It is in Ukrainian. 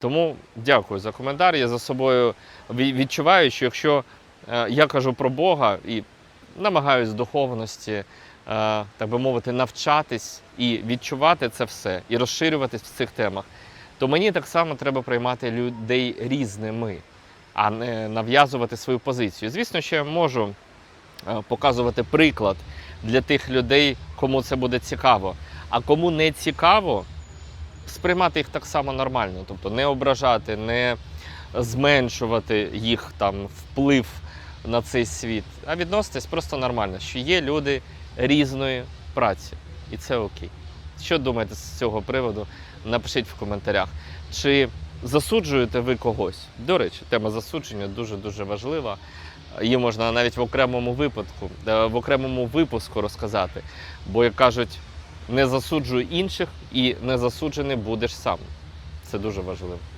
Тому дякую за коментар. Я за собою відчуваю, що якщо е, я кажу про Бога і намагаюсь духовності, е, так би мовити, навчатись і відчувати це все, і розширюватись в цих темах, то мені так само треба приймати людей різними, а не нав'язувати свою позицію. Звісно, що я можу е, показувати приклад для тих людей, кому це буде цікаво. А кому не цікаво, сприймати їх так само нормально, тобто не ображати, не зменшувати їх там вплив на цей світ, а відноситись просто нормально, що є люди різної праці, і це окей. Що думаєте з цього приводу? Напишіть в коментарях. Чи засуджуєте ви когось? До речі, тема засудження дуже дуже важлива. Її можна навіть в окремому випадку, е, в окремому випуску розказати. Бо, як кажуть, не засуджуй інших і не засуджений будеш сам. Це дуже важливо.